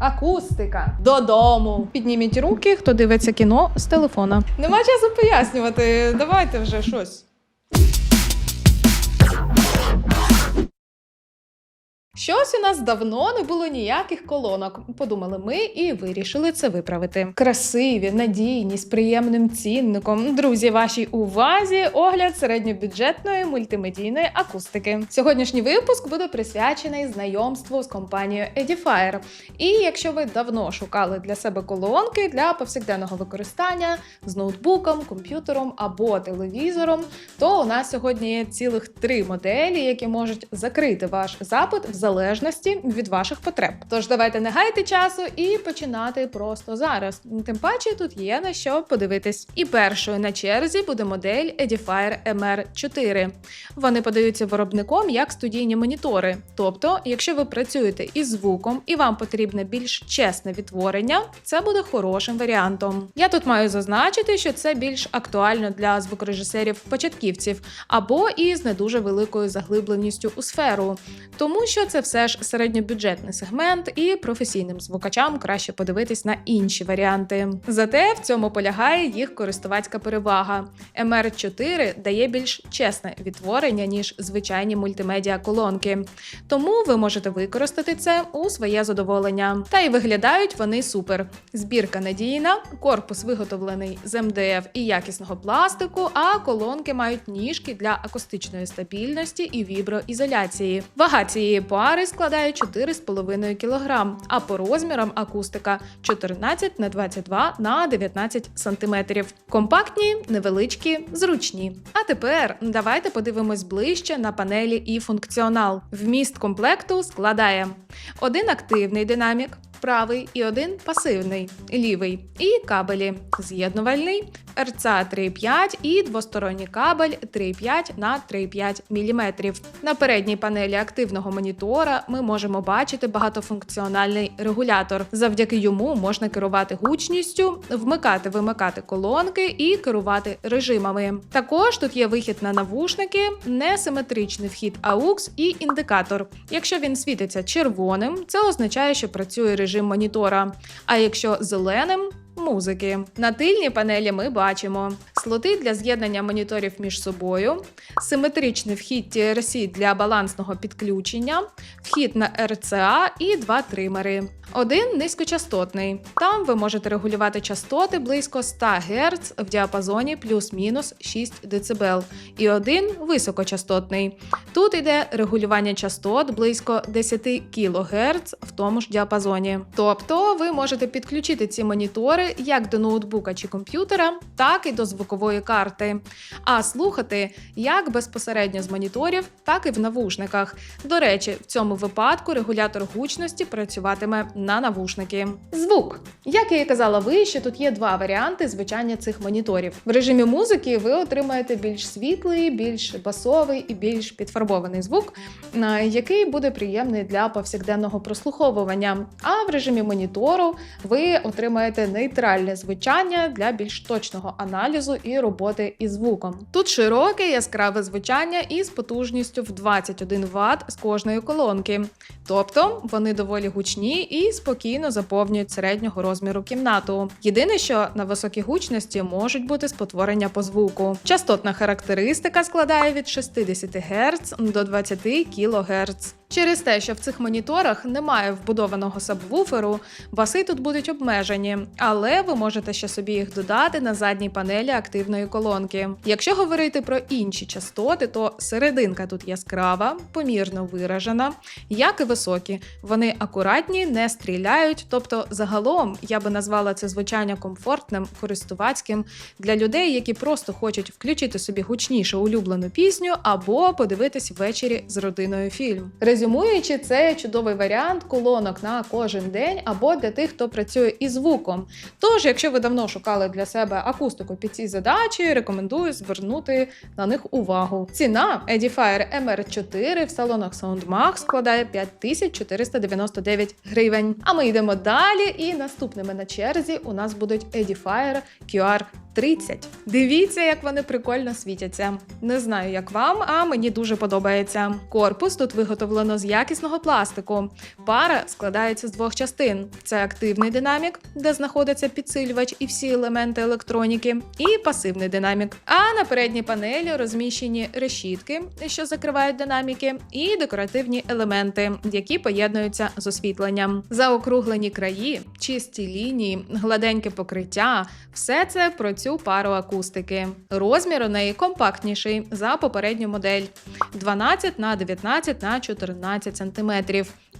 Акустика додому. Підніміть руки, хто дивиться кіно з телефона. Нема часу пояснювати. Давайте вже щось. Щось у нас давно не було ніяких колонок. Подумали ми і вирішили це виправити. Красиві, надійні, з приємним цінником. Друзі, вашій увазі огляд середньобюджетної мультимедійної акустики. Сьогоднішній випуск буде присвячений знайомству з компанією Edifier. І якщо ви давно шукали для себе колонки для повсякденного використання з ноутбуком, комп'ютером або телевізором, то у нас сьогодні є цілих три моделі, які можуть закрити ваш запит в залежності від ваших потреб. Тож давайте не гайте часу і починати просто зараз. Тим паче тут є на що подивитись. І першою на черзі буде модель Edifier MR4. Вони подаються виробником як студійні монітори. Тобто, якщо ви працюєте із звуком і вам потрібне більш чесне відтворення, це буде хорошим варіантом. Я тут маю зазначити, що це більш актуально для звукорежисерів-початківців або із не дуже великою заглибленістю у сферу, тому що це все ж середньобюджетний сегмент, і професійним звукачам краще подивитись на інші варіанти. Зате в цьому полягає їх користувацька перевага. MR4 дає більш чесне відтворення ніж звичайні мультимедіа колонки, тому ви можете використати це у своє задоволення. Та й виглядають вони супер. Збірка надійна, корпус виготовлений з МДФ і якісного пластику, а колонки мають ніжки для акустичної стабільності і віброізоляції. Вага цієї пари складає 4,5 кг, а по розмірам акустика 14 на 22 на 19 см. Компактні, невеличкі, зручні. А тепер давайте подивимось ближче на панелі і функціонал. Вміст комплекту складає один активний динамік. Правий і один пасивний, лівий, і кабелі з'єднувальний, RCA 3,5 і двосторонній кабель 3,5 на 3,5 мм. На передній панелі активного монітора ми можемо бачити багатофункціональний регулятор. Завдяки йому можна керувати гучністю, вмикати вимикати колонки і керувати режимами. Також тут є вихід на навушники, несиметричний вхід AUX і індикатор. Якщо він світиться червоним, це означає, що працює режим монітора. А якщо зеленим музики. На тильній панелі ми бачимо слоти для з'єднання моніторів між собою, симетричний вхід TRC для балансного підключення, вхід на RCA і два тримери. Один низькочастотний. Там ви можете регулювати частоти близько 100 Гц в діапазоні плюс-мінус 6 дБ. І один високочастотний. Тут йде регулювання частот близько 10 кГц в тому ж діапазоні. Тобто ви можете підключити ці монітори як до ноутбука чи комп'ютера, так і до звукової карти, а слухати як безпосередньо з моніторів, так і в навушниках. До речі, в цьому випадку регулятор гучності працюватиме на навушники. Звук. Як я і казала вище, тут є два варіанти звучання цих моніторів. В режимі музики ви отримаєте більш світлий, більш басовий і більш підфарбований звук, який буде приємний для повсякденного прослуховування. А в режимі монітору ви отримаєте нейтральне звучання для більш точного аналізу і роботи із звуком. Тут широке яскраве звучання із потужністю в 21 Вт з кожної колонки, тобто вони доволі гучні і спокійно заповнюють середнього розміру кімнату. Єдине, що на високій гучності можуть бути спотворення по звуку. Частотна характеристика складає від 60 Гц до 20 кГц. Через те, що в цих моніторах немає вбудованого сабвуферу, баси тут будуть обмежені, але ви можете ще собі їх додати на задній панелі активної колонки. Якщо говорити про інші частоти, то серединка тут яскрава, помірно виражена, як і високі. Вони акуратні, не стріляють. Тобто, загалом я би назвала це звучання комфортним, користувацьким для людей, які просто хочуть включити собі гучнішу улюблену пісню або подивитись ввечері з родиною фільм. Резюмуючи, це чудовий варіант колонок на кожен день або для тих, хто працює із звуком. Тож, якщо ви давно шукали для себе акустику під ці задачі, рекомендую звернути на них увагу. Ціна Edifier MR4 в салонах SoundMax складає 5499 гривень. А ми йдемо далі, і наступними на черзі у нас будуть Edifier QR 30. Дивіться, як вони прикольно світяться. Не знаю, як вам, а мені дуже подобається. Корпус тут виготовлено з якісного пластику. Пара складається з двох частин: це активний динамік, де знаходиться підсилювач і всі елементи електроніки, і пасивний динамік. А на передній панелі розміщені решітки, що закривають динаміки, і декоративні елементи, які поєднуються з освітленням. Заокруглені краї, чисті лінії, гладеньке покриття все це про цю пару акустики. Розмір у неї компактніший за попередню модель 12 на 19 на 14 см.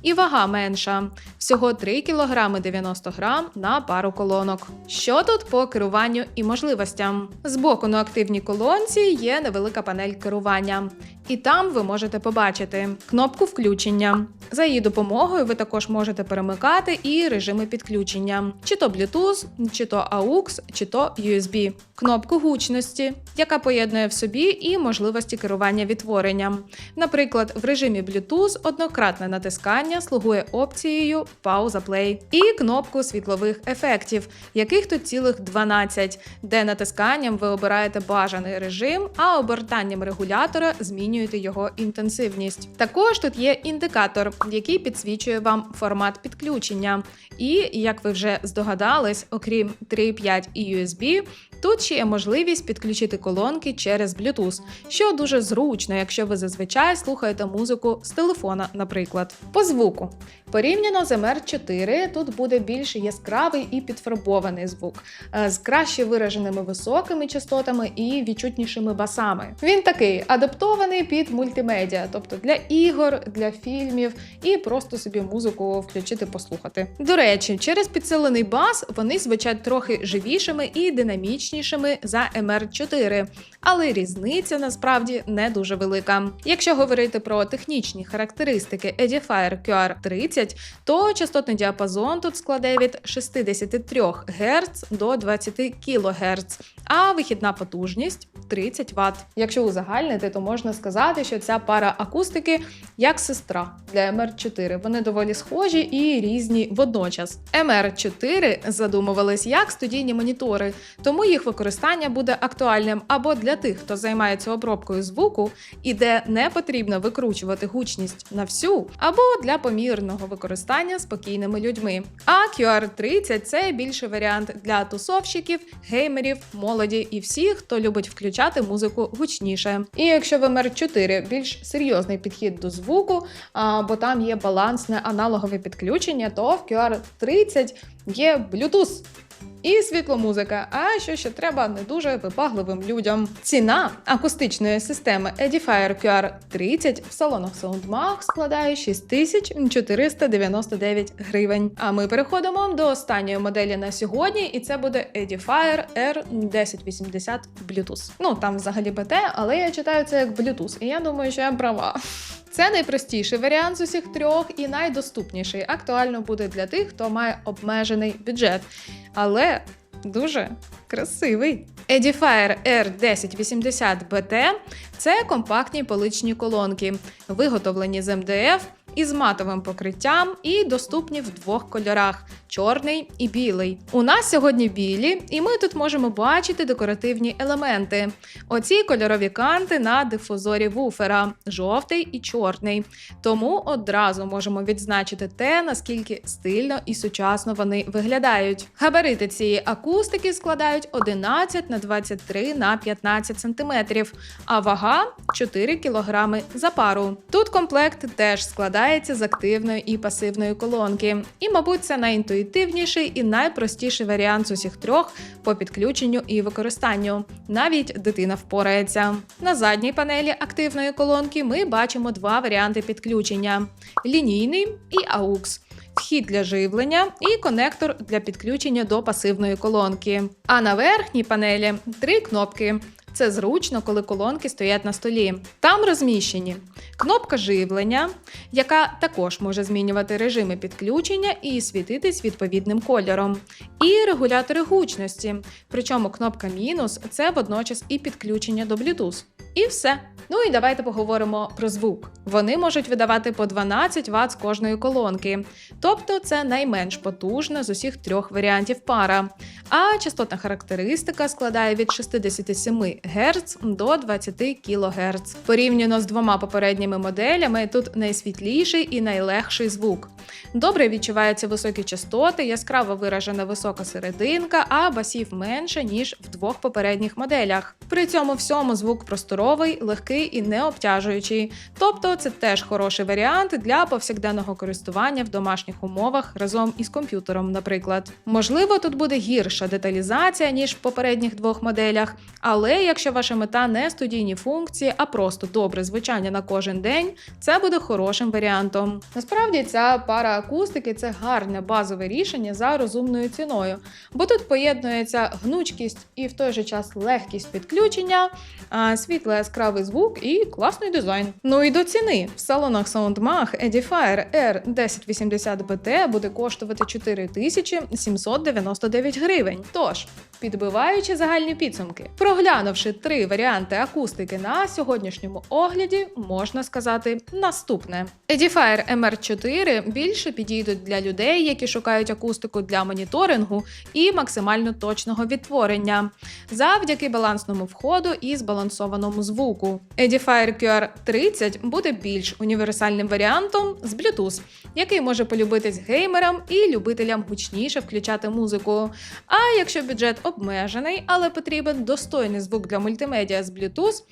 І вага менша всього 3 кг 90 грам на пару колонок. Що тут по керуванню і можливостям? Збоку на активній колонці є невелика панель керування. І там ви можете побачити кнопку включення. За її допомогою ви також можете перемикати і режими підключення: чи то Bluetooth, чи то AUX, чи то USB. Кнопку гучності, яка поєднує в собі і можливості керування відтворенням. Наприклад, в режимі Bluetooth однократне натискання слугує опцією пауза плей, і кнопку світлових ефектів, яких тут цілих 12, де натисканням ви обираєте бажаний режим, а обертанням регулятора змінюєте його інтенсивність. Також тут є індикатор, який підсвічує вам формат підключення. І як ви вже здогадались, окрім 3.5 і USB, тут ще є можливість підключити колонки через Bluetooth, що дуже зручно, якщо ви зазвичай слухаєте музику з телефона, наприклад. По звуку. Порівняно з MR4, тут буде більш яскравий і підфарбований звук, е, з краще вираженими високими частотами і відчутнішими басами. Він такий адаптований під мультимедіа, тобто для ігор, для фільмів і просто собі музику включити, послухати. До речі, через підсилений бас вони звучать трохи живішими і динамічнішими за MR4, але різниця насправді не дуже велика. Якщо говорити про технічні характеристики Edifier QR30, то частотний діапазон тут складе від 63 Гц до 20 кГц, а вихідна потужність 30 Вт. Якщо узагальнити, то можна сказати, що ця пара акустики як сестра для MR4. Вони доволі схожі і різні водночас. MR4 задумувались як студійні монітори, тому їх використання буде актуальним або для тих, хто займається обробкою звуку і де не потрібно викручувати гучність на всю, або для помірного використання спокійними людьми. А QR30 це більше варіант для тусовщиків, геймерів, молоді і всіх, хто любить включати музику гучніше. І якщо в MR4 більш серйозний підхід до звуку, бо там є балансне аналогове підключення, то в QR30 є Bluetooth. І світломузика, а що ще треба не дуже вибагливим людям. Ціна акустичної системи Edifier QR30 в салонах Soundmark складає 6499 гривень. А ми переходимо до останньої моделі на сьогодні, і це буде Edifier R1080 Bluetooth. Ну там взагалі БТ, але я читаю це як Bluetooth, і я думаю, що я права. Це найпростіший варіант з усіх трьох і найдоступніший. Актуально буде для тих, хто має обмежений бюджет. Але дуже красивий. Edifier R1080BT це компактні поличні колонки, виготовлені з МДФ із матовим покриттям і доступні в двох кольорах чорний і білий. У нас сьогодні білі, і ми тут можемо бачити декоративні елементи. Оці кольорові канти на дифузорі вуфера жовтий і чорний. Тому одразу можемо відзначити те, наскільки стильно і сучасно вони виглядають. Габарити цієї акустики складають 11 на 23 на 15 см, а вага 4 кг за пару. Тут комплект теж складається з активної і пасивної колонки. І, мабуть, це найінтуїтивніший і найпростіший варіант з усіх трьох по підключенню і використанню. Навіть дитина впорається. На задній панелі активної колонки ми бачимо два варіанти підключення: лінійний і AUX. Вхід для живлення і конектор для підключення до пасивної колонки. А на верхній панелі три кнопки. Це зручно, коли колонки стоять на столі. Там розміщені кнопка живлення, яка також може змінювати режими підключення і світитись відповідним кольором, і регулятори гучності. Причому кнопка мінус це водночас і підключення до Bluetooth. І все. Ну і давайте поговоримо про звук. Вони можуть видавати по 12 Вт з кожної колонки, тобто це найменш потужна з усіх трьох варіантів пара. А частотна характеристика складає від 67 Гц до 20 кГц. Порівняно з двома попередніми моделями, тут найсвітліший і найлегший звук. Добре відчуваються високі частоти, яскраво виражена висока серединка, а басів менше ніж в двох попередніх моделях. При цьому всьому звук просторовий, легкий і не обтяжуючий. Тобто це теж хороший варіант для повсякденного користування в домашніх умовах разом із комп'ютером, наприклад. Можливо, тут буде гірша деталізація ніж в попередніх двох моделях, але якщо ваша мета не студійні функції, а просто добре звучання на кожен день, це буде хорошим варіантом. Насправді ця пара акустики це гарне базове рішення за розумною ціною, бо тут поєднується гнучкість і в той же час легкість підключення, світло яскравий звук і класний дизайн. Ну і до ціни в салонах SoundMag Edifier R1080BT буде коштувати 4799 гривень. Тож, підбиваючи загальні підсумки, проглянувши три варіанти акустики на сьогоднішньому огляді, можна сказати наступне: Edifier MR4 більше підійдуть для людей, які шукають акустику для моніторингу і максимально точного відтворення, завдяки балансному входу і збалансованому звуку. Edifier QR30 буде більш універсальним варіантом з Bluetooth, який може полюбитись геймерам і любителям гучніше включати музику. А якщо бюджет обмежений, але потрібен достойний звук для мультимедіа з Bluetooth,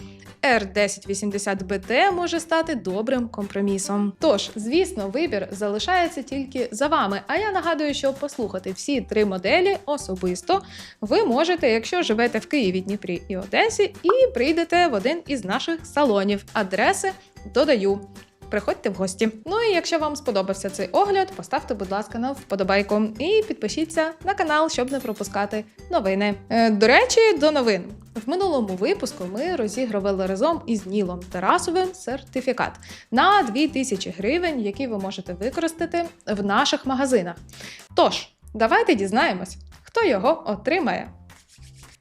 R1080BT може стати добрим компромісом. Тож, звісно, вибір залишається тільки за вами. А я нагадую, що послухати всі три моделі особисто ви можете, якщо живете в Києві, Дніпрі і Одесі, і прийдете в один із наших салонів. Адреси додаю. Приходьте в гості. Ну і якщо вам сподобався цей огляд, поставте, будь ласка, на вподобайку і підпишіться на канал, щоб не пропускати новини. Е, до речі, до новин. В минулому випуску ми розігрували разом із Нілом Тарасовим сертифікат на 2000 гривень, які ви можете використати в наших магазинах. Тож, давайте дізнаємось, хто його отримає.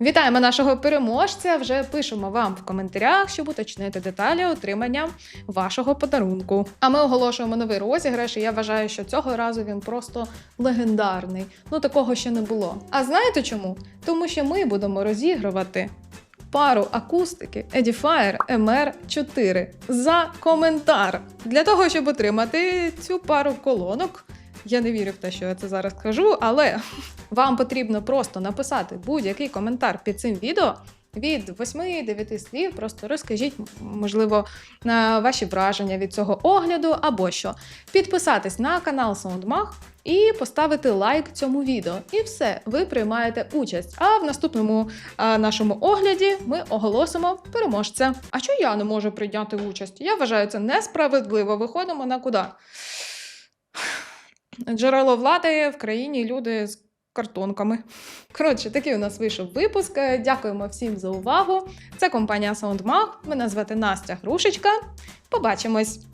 Вітаємо нашого переможця! Вже пишемо вам в коментарях, щоб уточнити деталі отримання вашого подарунку. А ми оголошуємо новий розіграш, і я вважаю, що цього разу він просто легендарний. Ну такого ще не було. А знаєте чому? Тому що ми будемо розігрувати. Пару акустики Edifier MR4 за коментар. Для того, щоб отримати цю пару колонок, я не вірю в те, що я це зараз кажу, але вам потрібно просто написати будь-який коментар під цим відео. Від 8-9 слів просто розкажіть, можливо, ваші враження від цього огляду, або що. Підписатись на канал SoundMag і поставити лайк цьому відео. І все, ви приймаєте участь. А в наступному а, нашому огляді ми оголосимо переможця. А що я не можу прийняти участь? Я вважаю це несправедливо. Виходимо на куди? Джерело влади в країні люди з картонками. Коротше, такий у нас вийшов випуск. Дякуємо всім за увагу. Це компанія SoundMag. Мене звати Настя Грушечка. Побачимось!